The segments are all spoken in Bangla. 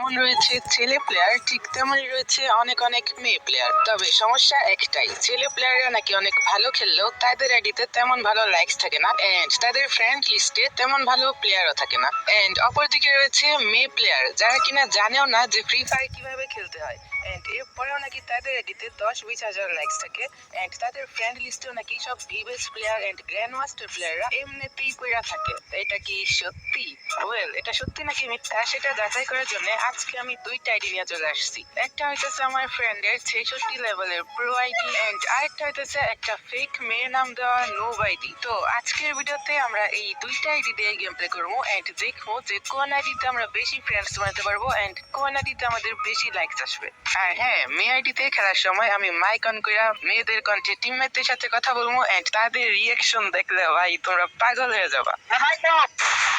যেমন রয়েছে ছেলে প্লেয়ার ঠিক তেমনই রয়েছে অনেক অনেক মেয়ে প্লেয়ার তবে সমস্যা একটাই, ছেলে প্লেয়াররা নাকি অনেক ভালো খেললেও তাদের আইডিতে তেমন ভালো লাইকস থাকে না এন্ড তাদের ফ্রেন্ড লিস্টে তেমন ভালো প্লেয়ারও থাকে না এন্ড অপরদিকে রয়েছে মেয়ে প্লেয়ার যারা কিনা জানেও না যে ফ্রি ফায়ার কীভাবে খেলতে হয় এন্ড এরপরেও নাকি তাদের আইডিতে দশ বিশ হাজার লাইকস থাকে এন্ড তাদের ফ্রেন্ড লিস্টেও নাকি সব ভিভেস প্লেয়ার এন্ড গ্র্যান্ড মাস্টার প্লেয়াররা এমনিতেই কইরা থাকে। এটা কি সত্যি? ওয়েল এটা সত্যি নাকি মিথ্যা? সেটা যাচাই করার জন্য আজকে আমি দুইটা আইডি নিয়ে চলে আসছি। একটা হইতেছে আমার ফ্রেন্ডের ছেষট্টি লেভেলের প্রো আইডি এন্ড আরেকটা হইতেছে একটা ফেক মেয়ের নাম দেওয়া নোভ আইডি। তো আজকের ভিডিওতে আমরা এই দুইটা আইডি দিয়ে গেম প্লে করব এন্ড দেখব যে কোন আইডিতে আমরা বেশি ফ্রেন্ডস বানাতে পারব এন্ড কোন আইডিতে আমাদের বেশি লাইকস আসবে। আর হ্যাঁ মেয়ে আইডিতে খেলার সময় আমি মাইক অন করে মেয়েদের কণ্ঠে টিমমেটদের সাথে কথা বলব এন্ড তাদের রিয়াকশন দেখলে ভাই তোমরা পাগল হয়ে যাবা।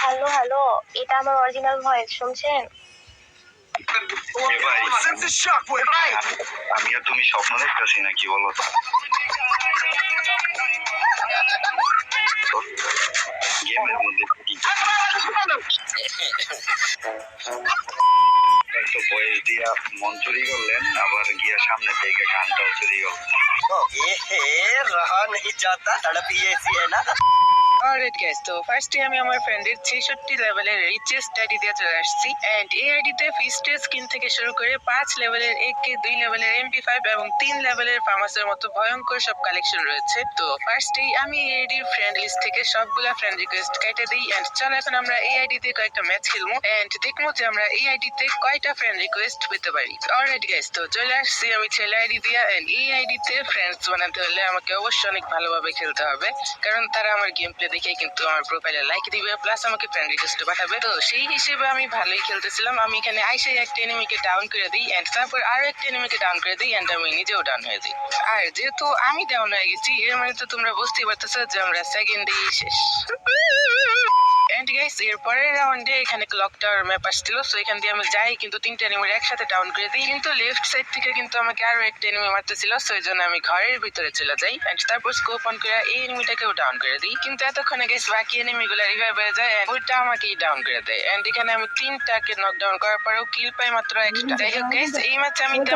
হ্যালো হ্যালো এটা আমার অরিজিনাল ভয়েস শুনছেন? আমি আর তুমি স্বপ্ন দেখতেছি নাকি বলো তো গেমের মধ্যে কি? এক তো বয়স দিয়া মন চুরি করলেন আবার গিয়া সামনে থেকে গানটাও চুরি করলেন ये रहा नहीं जाता तड़प ही ऐसी है ना অলরাইট গাইস তো ফার্স্টে আমি আমার ফ্রেন্ডের 66 লেভেলের রিচেস্ট আইডি দিয়ে চলে আসছি। এন্ড এই আইডিতে ফিস্টের স্কিন থেকে শুরু করে 5 লেভেলের একে 2 লেভেলের এমপি5 এবং 3 লেভেলের ফার্মাসের মতো ভয়ঙ্কর সব কালেকশন রয়েছে। তো ফার্স্টেই আমি এই আইডির ফ্রেন্ড লিস্ট থেকে সবগুলা ফ্রেন্ড রিকোয়েস্ট কেটে দিই। এন্ড চলো এখন আমরা এই আইডিতে কয়েকটা ম্যাচ খেলব। এন্ড দেখব যে আমরা এই আইডিতে কয়টা ফ্রেন্ড রিকোয়েস্ট পেতে পারি। অলরাইট গাইস তো চলে আসছি আমি ছেলে আইডি দিয়ে। এন্ড এই আইডিতে ফ্রেন্ডস বানাতে হলে আমাকে অবশ্যই অনেক ভালোভাবে খেলতে হবে। কারণ তারা আমার গেম প্লে দেখে কিন্তু আমার প্রোফাইলে লাইক দিবে প্লাস আমাকে ফ্রেন্ড রিকোয়েস্ট পাঠাবে। তো সেই হিসেবে আমি ভালোই খেলতেছিলাম। আমি এখানে আইসে একটা এনিমিকে ডাউন করে দিই এন্ড তারপর আরও একটা এনিমিকে ডাউন করে দিই এন্ড আমি নিজেও ডাউন হয়ে দিই আর যেহেতু আমি ডাউন হয়ে গেছি, এর মানে তো তোমরা বুঝতেই পারতেছো যে আমরা সেকেন্ডেই শেষ। এন্ড গাইস এর পরের রাউন্ডে এখানে ক্লক টাওয়ার ম্যাপ আসছিল সো এখান দিয়ে আমি যাই, কিন্তু তিনটা এনিমির একসাথে ডাউন করে দিই, কিন্তু লেফট সাইড থেকে কিন্তু আমাকে আরও একটা এনিমি মারতেছিল সো এই জন্য আমি ঘরের ভিতরে চলে যাই এন্ড তারপর স্কোপ অন করে এই এনিমিটাকেও ডাউন করে দিই, কিন্তু এতক্ষণে গেস বাকি এনিমি গুলো রিভাইভ হয়ে যায় ওইটা আমাকেই ডাউন করে দেয় এন্ড এখানে আমি তিনটাকে নক ডাউন করার পরেও কিল পাই মাত্র একটা। যাই হোক গাইস এই ম্যাচে আমি